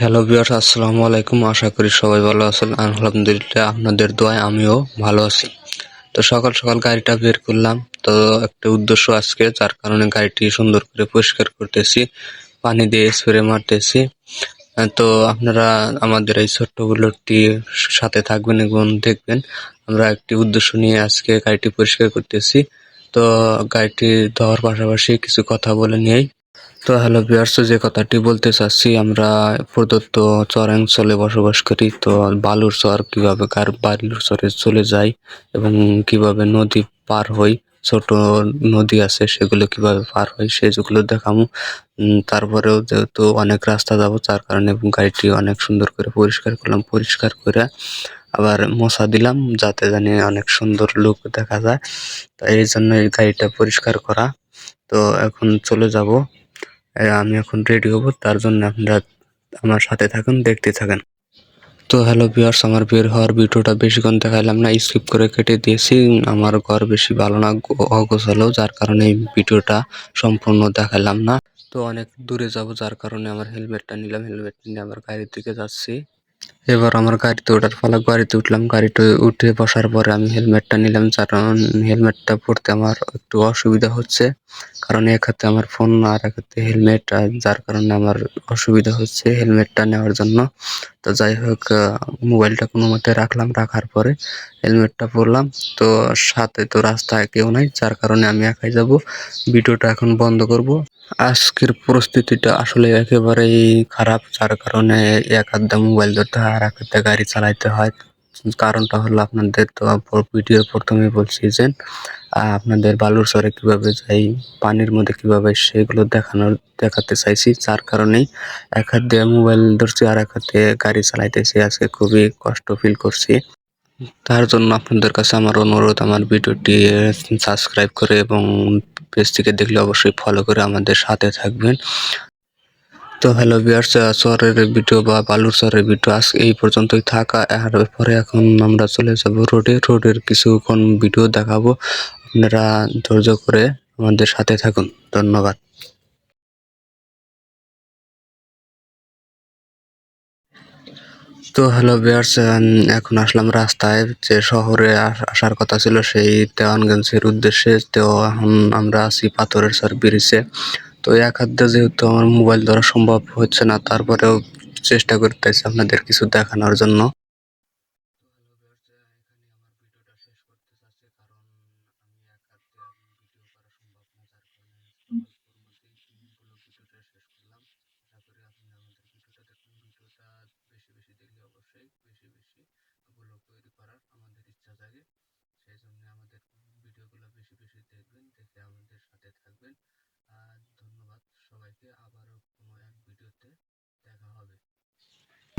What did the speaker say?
Hello বিয়ার আসসালামু আলাইকুম। আশা করি সবাই ভালো আছেন। আলহামদুলিল্লাহ আপনাদের দোয়ায় আমিও ভালো আছি। তো সকাল সকাল গাড়িটা বের করলাম। তো একটা উদ্দেশ্য আজকে, যার কারণে গাড়িটি সুন্দর করে পরিষ্কার করতেছি, পানি দিয়ে স্প্রে মারতেছি। তো আপনারা আমাদের এই ছোট্ট বুলেটটি সাথে থাকবেন এবং দেখবেন। আমরা একটি উদ্দেশ্য নিয়ে আজকে গাড়িটি পরিষ্কার করতেছি। তো গাড়িটি ধোয়ার পাশাপাশি কিছু কথা বলে নিই তো হ্যালো ভিউয়ার্স যে কথাটি বলতে চাচ্ছি, আমরা প্রদত্ত চরাঞ্চলে বসবাস করি, তো বালুর চর কীভাবে কার বালুর চরে চলে যাই এবং কীভাবে নদী পার হই, ছোট নদী আছে সেগুলো কীভাবে পার হয় সেগুলো দেখামু। তারপরেও যেহেতু অনেক রাস্তা যাব, যার কারণে এবং গাড়িটি অনেক সুন্দর করে পরিষ্কার করলাম, পরিষ্কার করে আবার মশা দিলাম যাতে জানি অনেক সুন্দর লুক দেখা যায়। তাই এই জন্য এই গাড়িটা পরিষ্কার করা। তো এখন চলে যাব। আমি এখন রেডি হব, তার জন্য আপনারা আমার সাথে থাকুন, দেখতে থাকেন। তো হ্যালো ভিউয়ার্স আমার বের হওয়ার ভিডিওটা বেশিক্ষণ দেখালাম না স্কিপ করে কেটে দিয়েছি। আমার ঘর বেশি ভালো না অগোছালো, যার কারণে এই ভিডিওটা সম্পূর্ণ দেখালাম না। তো অনেক দূরে যাব, যার কারণে আমার হেলমেটটা নিলাম হেলমেট নিয়ে আমার গাড়ির দিকে যাচ্ছি। এবার আমার গাড়িতে ওঠার ফলে গাড়িতে উঠলাম। গাড়িতে উঠে বসার পরে আমি হেলমেটটা নিলাম, কারণ হেলমেটটা পরতে আমার একটু অসুবিধা হচ্ছে। কারণ এক হাতে আমার ফোন আর এক হাতে হেলমেট যার কারণে আমার অসুবিধা হচ্ছে হেলমেটটা নেওয়ার জন্য। তো যাই হোক মোবাইলটা কোনো মতে রাখলাম, রাখার পরে হেলমেটটা পরলাম। তো সাথে তো রাস্তায় কেউ নাই, যার কারণে আমি একাই যাব। ভিডিওটা এখন বন্ধ করব। আজকের পরিস্থিতিটা আসলে একেবারেই খারাপ, যার কারণে এক হাত মোবাইল ধরতে আর এক হাতে গাড়ি চালাইতে হয়। কারণটা হলো আপনাদের তো ভিডিও প্রথমে বলছি যে আপনাদের বালুর চরে কীভাবে যাই, পানির মধ্যে কীভাবে সেগুলো দেখানোর, দেখাতে চাইছি। যার কারণেই এক হাত দিয়ে মোবাইল ধরছি আর এক হাতে গাড়ি চালাইতেছি। আজকে খুবই কষ্ট ফিল করছি। তার জন্য আপনাদের কাছে আমার অনুরোধ, আমার ভিডিওটি সাবস্ক্রাইব করে এবং পেজ থেকে দেখলে অবশ্যই ফলো করে আমাদের সাথে থাকবেন। তো হ্যালো বিয়ার্স সরের ভিডিও বা বালুর সরের ভিডিও আজ এই পর্যন্তই থাকা। আর পরে এখন আমরা চলে যাব রোডে রোডের কিছুক্ষণ ভিডিও দেখাবো। আপনারা ধৈর্য করে আমাদের সাথে থাকুন। ধন্যবাদ। তো হ্যালো বিয়ার্স এখন আসলাম রাস্তায়। যে শহরে আসার কথা ছিল সেই দেওয়ানগঞ্জের উদ্দেশ্যে। তো এখন আমরা আছি পাথরের স্যার ব্রিজে। তো এক হাত দিয়ে যেহেতু আমার মোবাইল ধরা সম্ভব হচ্ছে না, তারপরেও চেষ্টা করতেছি আপনাদের কিছু দেখানোর জন্য। আমাদের ইচ্ছা সেই জন্য আমাদের ভিডিওগুলো বেশি বেশি দেখবেন, দেখে